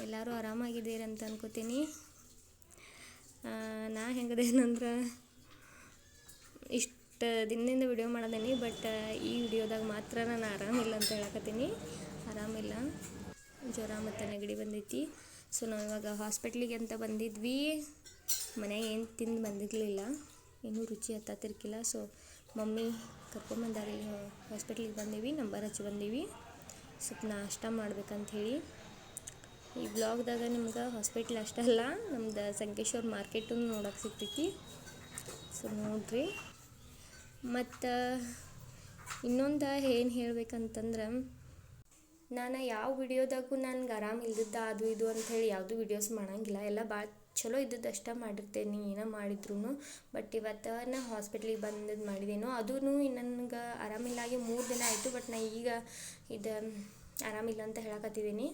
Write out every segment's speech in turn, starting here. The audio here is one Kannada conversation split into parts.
ಎಲ್ಲರೂ ಆರಾಮಾಗಿದ್ದೀರಿ ಅಂತ ಅನ್ಕೋತೀನಿ. ನಾ ನಾ ಹೆಂಗದೇನಂದ್ರೆ, ಇಷ್ಟು ದಿನದಿಂದ ವಿಡಿಯೋ ಮಾಡದೇನಿ ಬಟ್ ಈ ವಿಡಿಯೋದಾಗ ಮಾತ್ರ ನಾನು ಆರಾಮಿಲ್ಲ ಅಂತ ಹೇಳಕತ್ತೀನಿ. ಆರಾಮಿಲ್ಲ ಜ್ವರ ಮತ್ತು ನೆಗಡಿ ಬಂದೈತಿ. ಸೊ ನಾವು ಇವಾಗ ಹಾಸ್ಪಿಟ್ಲಿಗೆ ಅಂತ ಬಂದಿದ್ವಿ. ಮನೆಗೆ ಏನು ತಿಂದು ಬಂದಿರಲಿಲ್ಲ. ಇನ್ನೂ ರುಚಿ ಹತ್ತತ್ತಿರ್ಕಿಲ್ಲ. So mummy ಕರ್ಕೊಂಬಂದಾರಿ. ಹಾಸ್ಪಿಟ್ಲಿಗೆ ಬಂದೀವಿ. ನಂಬರ್ ಹಚ್ಚಿ ಬಂದೀವಿ. ಸ್ವಲ್ಪ ನಾಷ್ಟ ಮಾಡ್ಬೇಕಂತ ಹೇಳಿ. ಈ ಬ್ಲಾಗ್ದಾಗ ನಿಮ್ಗೆ ಹಾಸ್ಪಿಟ್ಲ್ ಅಷ್ಟಲ್ಲ ನಮ್ದು ಸಂಕೇಶ್ವರ ಮಾರ್ಕೆಟು ನೋಡೋಕೆ ಸಿಗ್ತೈತಿ. ಸೊ ನೋಡ್ರಿ. ಮತ್ತು ಇನ್ನೊಂದು ಏನು ಹೇಳ್ಬೇಕಂತಂದ್ರೆ, ನಾನು ಯಾವ ವಿಡಿಯೋದಾಗೂ ನನ್ಗೆ ಆರಾಮ ಇಲ್ದಿದ್ದ ಅದು ಇದು ಅಂಥೇಳಿ ಯಾವುದೂ ವಿಡಿಯೋಸ್ ಮಾಡೋಂಗಿಲ್ಲ. ಎಲ್ಲ ಭಾಳ ಚಲೋ ಇದ್ದದ್ದು ಅಷ್ಟೇ ಮಾಡಿರ್ತೇನೆ ಏನೋ ಮಾಡಿದ್ರೂ ಬಟ್ ಇವತ್ತು ನಾ ಹಾಸ್ಪಿಟ್ಲಿಗೆ ಬಂದದ್ದು ಮಾಡಿದ್ದೇನೋ ಅದೂ ನನಗೆ ಆರಾಮಿಲ್ಲಾಗಿ ಮೂರು ದಿನ ಆಯಿತು ಬಟ್ ನಾ ಈಗ ಇದು ಆರಾಮಿಲ್ಲ ಅಂತ ಹೇಳಕತ್ತಿದ್ದೀನಿ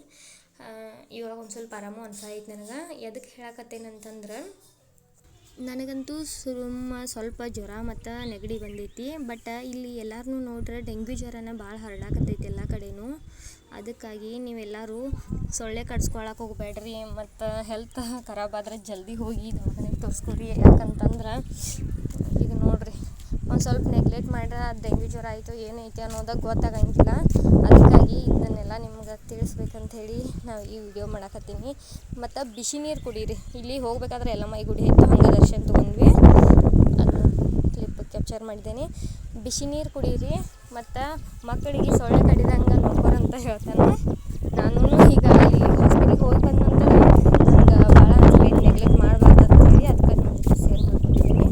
ಇವಾಗ ಒಂದು ಸ್ವಲ್ಪ ಆರಾಮು ಅನ್ಸಾಯ್ತು ನನಗೆ. ಎದಕ್ಕೆ ಹೇಳಕತ್ತೇನಂತಂದ್ರೆ ನನಗಂತೂ ಸುಮ್ಮ ಸ್ವಲ್ಪ ಜ್ವರ ಮತ್ತು ನೆಗಡಿ ಬಂದೈತಿ ಬಟ್ ಇಲ್ಲಿ ಎಲ್ಲರೂ ನೋಡ್ರೆ ಡೆಂಗ್ಯೂ ಜ್ವರನ ಭಾಳ ಹರಡಾಕತ್ತೈತಿ ಎಲ್ಲ ಕಡೆನೂ. ಅದಕ್ಕಾಗಿ ನೀವೆಲ್ಲರೂ ಸೊಳ್ಳೆ ಕಡ್ಸ್ಕೊಳಕ್ಕೆ ಹೋಗ್ಬೇಡ್ರಿ, ಮತ್ತು ಹೆಲ್ತ್ ಖರಾಬಾದ್ರೆ ಜಲ್ದಿ ಹೋಗಿ ದವಾಖಾನೆಗೆ ತೋರಿಸ್ಕೊರಿ ಯಾಕಂತಂದ್ರೆ ಒಂದು ಸ್ವಲ್ಪ ನೆಗ್ಲೆಕ್ಟ್ ಮಾಡ್ರೆ ಅದು ಡೆಂಗ್ಯೂ ಜ್ವರ ಆಯಿತು ಏನೈತೆ ಅನ್ನೋದಕ್ಕೆ ಗೊತ್ತಾಗಂಗಿಲ್ಲ. ಅದಕ್ಕಾಗಿ ಇದನ್ನೆಲ್ಲ ನಿಮ್ಗೆ ತಿಳಿಸ್ಬೇಕಂತ ಹೇಳಿ ನಾವು ಈ ವಿಡಿಯೋ ಮಾಡಕತ್ತೀನಿ. ಮತ್ತು ಬಿಸಿ ನೀರು ಕುಡೀರಿ. ಇಲ್ಲಿ ಹೋಗ್ಬೇಕಾದ್ರೆ ಎಲ್ಲ ಮೈ ಗುಡಿ ಇತ್ತು, ಹಂಗೆ ದರ್ಶನ ತೊಗೊಂಡ್ವಿ. ಅದು ಕ್ಲಿಪ್ ಕ್ಯಾಪ್ಚರ್ ಮಾಡಿದ್ದೇನೆ. ಬಿಸಿ ನೀರು ಕುಡೀರಿ, ಮತ್ತು ಮಕ್ಕಳಿಗೆ ಸೊಳ್ಳೆ ಕಡಿದಂಗೆ ನೋಡ್ಕೊರಂತ ಹೇಳ್ತಾನೆ ನಾನು ಈಗ ಅಲ್ಲಿ ಹಾಸ್ಪಿಟ್ಲಿಗೆ ಹೋಗಿ ಬಂದ ನಂತರ ನಂಗೆ ಭಾಳ ನೆಗ್ಲೆಕ್ಟ್ ಮಾಡಬಾರ್ದು ಅಂತ ಹೇಳಿ ಅದಕ್ಕೆ ನಿಮ್ಗೆ ಶೇರ್ ಮಾಡ್ಕೊಂಡಿದ್ದೀನಿ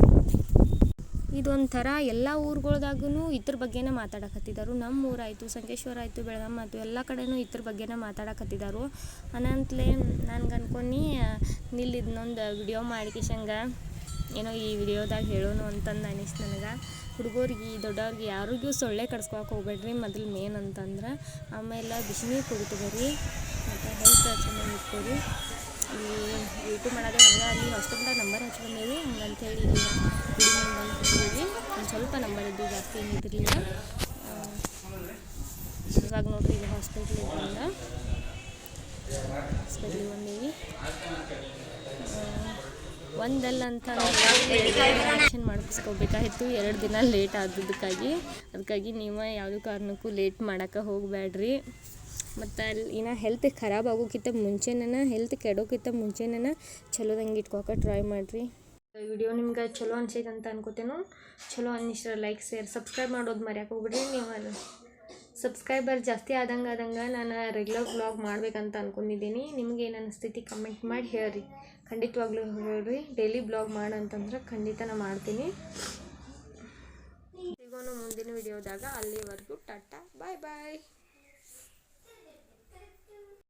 ಇದೊಂಥರ ಎಲ್ಲ ಊರುಗಳ್ದಾಗೂ ಇದ್ರ ಬಗ್ಗೆನೇ ಮಾತಾಡಕತ್ತಿದ್ದಾರೆ ನಮ್ಮ ಊರಾಯಿತು ಸಂಕೇಶ್ವರ ಆಯಿತು ಬೆಳಗಾಂ ಆಯಿತು ಎಲ್ಲ ಕಡೆನೂ ಇದ್ರ ಬಗ್ಗೆನೇ ಮಾತಾಡಕತ್ತಿದ್ದಾರೆ ಅನಂತಲೇ ನನ್ಗೆ ಅನ್ಕೊಂಡು ನಿಲ್ಲಿ ಇದನ್ನೊಂದು ವಿಡಿಯೋ ಮಾಡಿಕಿಶಂಗ, ಏನೋ ಈ ವಿಡಿಯೋದಾಗ ಹೇಳೋನು ಅಂತಂದು ಅನಿಸ್ತು ನನಗೆ. ಹುಡುಗರಿಗೆ ದೊಡ್ಡವ್ರಿಗೆ ಯಾರಿಗೂ ಸೊಳ್ಳೆ ಕಡ್ಸ್ಕೊಳಕ್ಕೆ ಹೋಗ್ಬೇಡ್ರಿ ಮೊದಲು ಮೇನ್ ಅಂತಂದ್ರೆ. ಆಮೇಲೆ ಬಿಸಿನೀರು ಕುಡಿತು ಬರ್ರಿ, ಮತ್ತು ಹೆಲ್ತ್ ಚೆನ್ನಾಗಿ ಇಟ್ಕೊರಿ. ಈ ಯೂಟ್ಯೂಬ್ ಮಾಡೋದೇ ಹಂಗೆ ಅಲ್ಲಿ ಹಾಸ್ಪಿಟ್ಲಾಗ ನಂಬರ್ ಹಚ್ಚಿ ಬಂದೇವಿ. ಹಂಗಂತೇಳಿ ಇಲ್ಲಿ ಒಂದು ಸ್ವಲ್ಪ ನಂಬರದ್ದು ಜಾಸ್ತಿ ಏನು ಇದ್ದಿರಲಿಲ್ಲ ಇವಾಗ ನೋಡ್ರಿ ಇದು ಹಾಸ್ಪಿಟ್ಲ್ ಇದರಿಂದ ಹಾಸ್ಪಿಟ್ಲಿಗೆ ಬಂದೀವಿ. ಒಂದಲ್ಲ ಅಂತ ಆ್ಯಕ್ಷನ್ ಮಾಡಿಸ್ಕೋಬೇಕಾಯಿತು ಎರಡು ದಿನ ಲೇಟ್ ಆದದಕ್ಕಾಗಿ ಅದಕ್ಕಾಗಿ ನೀವು ಯಾವುದೇ ಕಾರಣಕ್ಕೂ ಲೇಟ್ ಮಾಡೋಕೆ ಹೋಗಬೇಡ್ರಿ ಮತ್ತು ಅಲ್ಲಿ ಇನ್ನು ಹೆಲ್ತ್ ಖರಾಬ್ ಆಗೋಕ್ಕಿಂತ ಮುಂಚೆನೇ ಹೆಲ್ತ್ ಕೆಡೋಕ್ಕಿಂತ ಮುಂಚೆನೇ ಚಲೋದಂಗೆ ಇಟ್ಕೊಳಕ್ಕೆ ಟ್ರೈ ಮಾಡಿರಿ. ವಿಡಿಯೋ ನಿಮ್ಗೆ ಚಲೋ ಅನ್ಸೈತೆ ಅಂತ ಅನ್ಕೋತೇನು. ಚಲೋ ಅನ್ನಿಸ್ರೆ ಲೈಕ್ ಶೇರ್ ಸಬ್ಸ್ಕ್ರೈಬ್ ಮಾಡೋದು ಮರ್ಯಾಕೆ ಹೋಗ್ಬಿಡ್ರಿ. ನೀವು ಸಬ್ಸ್ಕ್ರೈಬರ್ ಜಾಸ್ತಿ ಆದಂಗೆ ಆದಂಗೆ ನಾನು ರೆಗ್ಯುಲರ್ ಬ್ಲಾಗ್ ಮಾಡ್ಬೇಕಂತ ಅನ್ಕೊಂಡಿದ್ದೀನಿ. ನಿಮ್ಗೆ ಏನು ಅನಿಸ್ತೈತಿ ಕಮೆಂಟ್ ಮಾಡಿ ಹೇಳ್ರಿ. ಖಂಡಿತವಾಗ್ಲೂ ಹೇಳ್ರಿ. ಡೈಲಿ ಬ್ಲಾಗ್ ಮಾಡಂತಂದ್ರೆ ಖಂಡಿತ ನಾನು ಮಾಡ್ತೀನಿ. ಸಿಗೋಣ ಮುಂದಿನ ವಿಡಿಯೋದಾಗ. ಅಲ್ಲಿವರೆಗೂ ಟಾಟಾ ಬಾಯ್ ಬಾಯ್